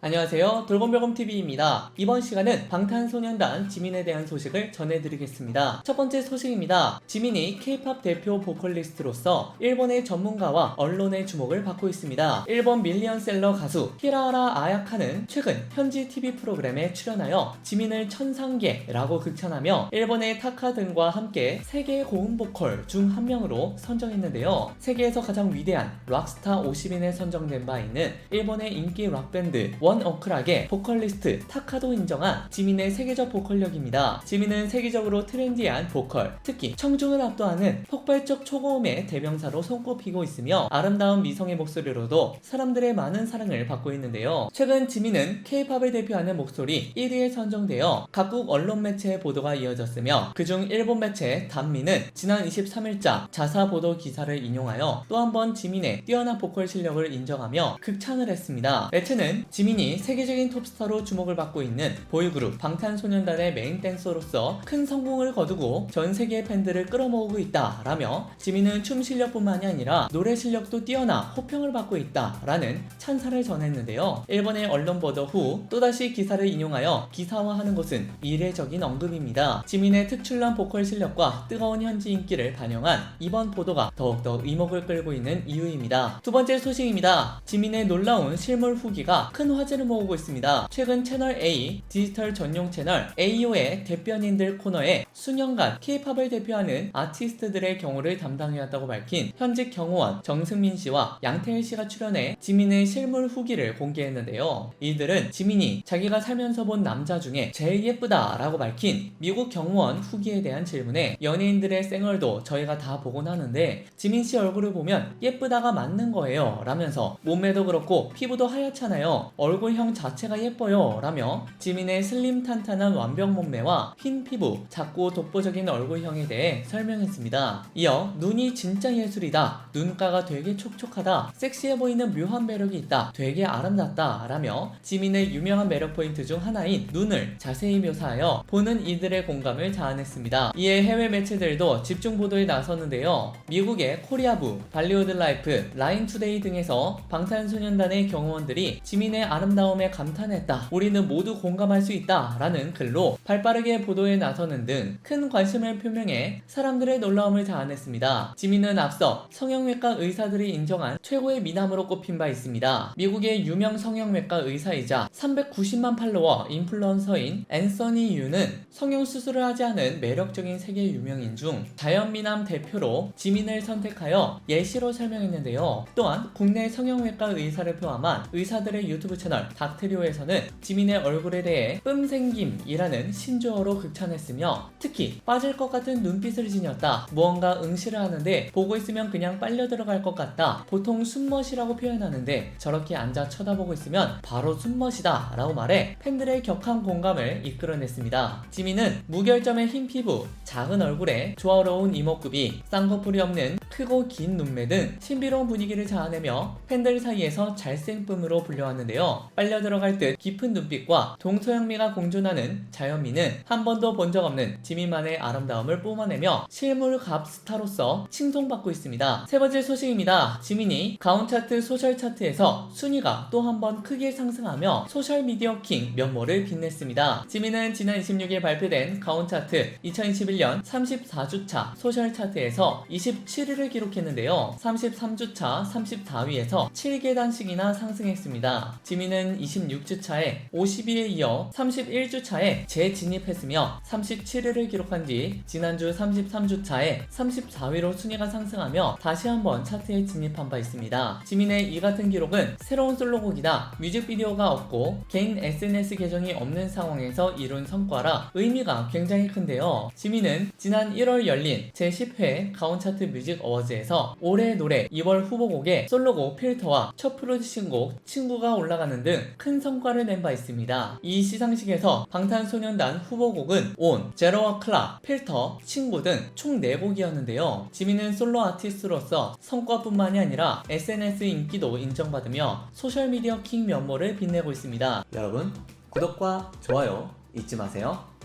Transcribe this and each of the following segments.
안녕하세요. 돌곰별곰TV입니다. 이번 시간은 방탄소년단 지민에 대한 소식을 전해드리겠습니다. 첫 번째 소식입니다. 지민이 K-팝 대표 보컬리스트로서 일본의 전문가와 언론의 주목을 받고 있습니다. 일본 밀리언셀러 가수 히라라 아야카는 최근 현지 TV 프로그램에 출연하여 지민을 천상계라고 극찬하며 일본의 타카 등과 함께 세계 고음 보컬 중 한 명으로 선정했는데요. 세계에서 가장 위대한 락스타 50인에 선정된 바 있는 일본의 인기 락밴드 원 어크락의 보컬리스트 타카도 인정한 지민의 세계적 보컬력입니다. 지민은 세계적으로 트렌디한 보컬, 특히 청중을 압도하는 폭발적 초고음의 대명사로 손꼽히고 있으며 아름다운 미성의 목소리로도 사람들의 많은 사랑을 받고 있는데요. 최근 지민은 K-팝을 대표하는 목소리 1위에 선정되어 각국 언론 매체의 보도가 이어졌으며 그중 일본 매체 단미는 지난 23일자 자사 보도 기사를 인용하여 또 한 번 지민의 뛰어난 보컬 실력을 인정하며 극찬을 했습니다. 매체는 지민 이 세계적인 톱스타로 주목을 받고 있는 보이그룹 방탄소년단의 메인 댄서로서 큰 성공을 거두고 전 세계 팬들을 끌어모으고 있다라며 지민은 춤 실력뿐만이 아니라 노래 실력도 뛰어나 호평을 받고 있다라는 찬사를 전했는데요. 일본의 언론 보도 후 또다시 기사를 인용하여 기사화하는 것은 이례적인 언급입니다. 지민의 특출난 보컬 실력과 뜨거운 현지 인기를 반영한 이번 보도가 더욱더 이목을 끌고 있는 이유입니다. 두 번째 소식입니다. 지민의 놀라운 실물 후기가 큰 화제 를 모으고 있습니다. 최근 채널 A 디지털 전용 채널 AO의 대변인들 코너에 수년간 K-팝을 대표하는 아티스트들의 경우를 담당해왔다고 밝힌 현직 경호원 정승민 씨와 양태일 씨가 출연해 지민의 실물 후기를 공개했는데요. 이들은 지민이 자기가 살면서 본 남자 중에 제일 예쁘다라고 밝힌 미국 경호원 후기에 대한 질문에 연예인들의 쌩얼도 저희가 다 보곤 하는데 지민 씨 얼굴을 보면 예쁘다가 맞는 거예요 라면서 몸매도 그렇고 피부도 하얗잖아요 얼굴 형 자체가 예뻐요. 라며 지민의 슬림 탄탄한 완벽 몸매와 흰 피부 작고 독보적인 얼굴형에 대해 설명했습니다. 이어 눈이 진짜 예술이다. 눈가가 되게 촉촉하다. 섹시해 보이는 묘한 매력이 있다. 되게 아름답다. 라며 지민의 유명한 매력 포인트 중 하나인 눈을 자세히 묘사하여 보는 이들의 공감을 자아냈습니다. 이에 해외 매체들도 집중 보도에 나섰는데요. 미국의 코리아부, 발리우드 라이프, 라인투데이 등에서 방탄소년단의 경호원들이 지민의 아름다움에 감탄했다. 우리는 모두 공감할 수 있다. 라는 글로 발빠르게 보도에 나서는 등 큰 관심을 표명해 사람들의 놀라움을 자아냈습니다. 지민은 앞서 성형외과 의사들이 인정한 최고의 미남으로 꼽힌 바 있습니다. 미국의 유명 성형외과 의사이자 390만 팔로워 인플루언서인 앤서니 유는 성형수술을 하지 않은 매력적인 세계 유명인 중 자연미남 대표로 지민을 선택하여 예시로 설명했는데요. 또한 국내 성형외과 의사를 포함한 의사들의 유튜브 채널 닥트리오에서는 지민의 얼굴에 대해 쁨생김이라는 신조어로 극찬했으며 특히 빠질 것 같은 눈빛을 지녔다. 무언가 응시를 하는데 보고 있으면 그냥 빨려 들어갈 것 같다. 보통 숨멋이라고 표현하는데 저렇게 앉아 쳐다보고 있으면 바로 숨멋이다 라고 말해 팬들의 격한 공감을 이끌어냈습니다. 지민은 무결점의 흰 피부, 작은 얼굴에 조화로운 이목구비, 쌍꺼풀이 없는 크고 긴 눈매 등 신비로운 분위기를 자아내며 팬들 사이에서 잘생쁨으로 불려왔는데요. 빨려 들어갈 듯 깊은 눈빛과 동서양미가 공존하는 자연미는 한 번도 본 적 없는 지민만의 아름다움을 뿜어내며 실물 갑 스타로서 칭송받고 있습니다. 세 번째 소식입니다. 지민이 가온 차트 소셜 차트에서 순위가 또 한 번 크게 상승하며 소셜 미디어 킹 면모를 빛냈습니다. 지민은 지난 26일 발표된 가온 차트 2021년 34주차 소셜 차트에서 27위를 기록했는데요. 33주차 34위에서 7계단씩이나 상승했습니다. 지민은 26주차에 50위에 이어 31주차에 재진입했으며 37위를 기록한 뒤 지난주 33주차에 34위로 순위가 상승하며 다시 한번 차트에 진입한 바 있습니다. 지민의 이 같은 기록은 새로운 솔로곡이다. 뮤직비디오가 없고 개인 SNS 계정이 없는 상황에서 이룬 성과라 의미가 굉장히 큰데요. 지민은 지난 1월 열린 제10회 가온차트 뮤직 어워 즈에서 올해 노래 2월 후보곡에 솔로곡 필터와 첫 프로듀싱곡 친구가 올라가는 등 큰 성과를 낸 바 있습니다. 이 시상식에서 방탄소년단 후보곡은 온, 제로와 클라, 필터, 친구 등 총 4곡이었는데요. 지민은 솔로 아티스트로서 성과뿐만이 아니라 SNS 인기도 인정받으며 소셜미디어 킹 면모를 빛내고 있습니다. 여러분, 구독과 좋아요 잊지 마세요.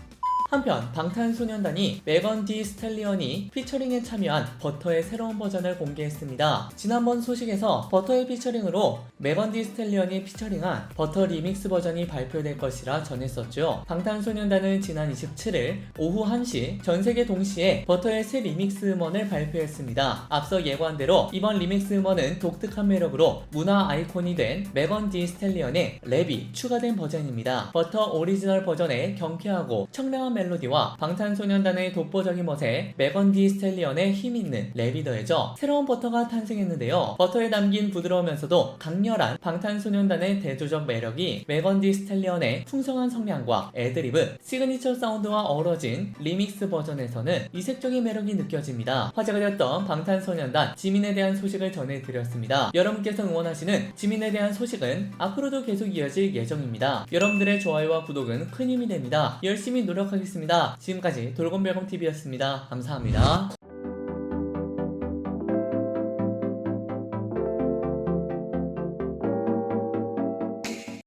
한편 방탄소년단이 메건 디 스텔리언이 피처링에 참여한 버터의 새로운 버전을 공개했습니다. 지난번 소식에서 버터의 피처링으로 메건 디 스텔리언이 피처링한 버터 리믹스 버전이 발표될 것이라 전했었죠. 방탄소년단은 지난 27일 오후 1시 전 세계 동시에 버터의 새 리믹스 음원을 발표했습니다. 앞서 예고한대로 이번 리믹스 음원은 독특한 매력으로 문화 아이콘이 된 메건 디 스텔리언의 랩이 추가된 버전입니다. 버터 오리지널 버전의 경쾌하고 청량한 멜 로디와 방탄소년단의 독보적인 멋에 메건 디 스텔리언의 힘있는 랩이 더해져 새로운 버터가 탄생했는데요. 버터에 담긴 부드러우면서도 강렬한 방탄소년단의 대조적 매력이 메건 디 스텔리언의 풍성한 성량과 애드리브, 시그니처 사운드와 어우러진 리믹스 버전에서는 이색적인 매력이 느껴집니다. 화제가 되었던 방탄소년단 지민에 대한 소식을 전해드렸습니다. 여러분께서 응원하시는 지민에 대한 소식은 앞으로도 계속 이어질 예정입니다. 여러분들의 좋아요와 구독은 큰 힘이 됩니다. 열심히 노력 하겠습니다. 지금까지 돌곰별곰TV였습니다. 감사합니다.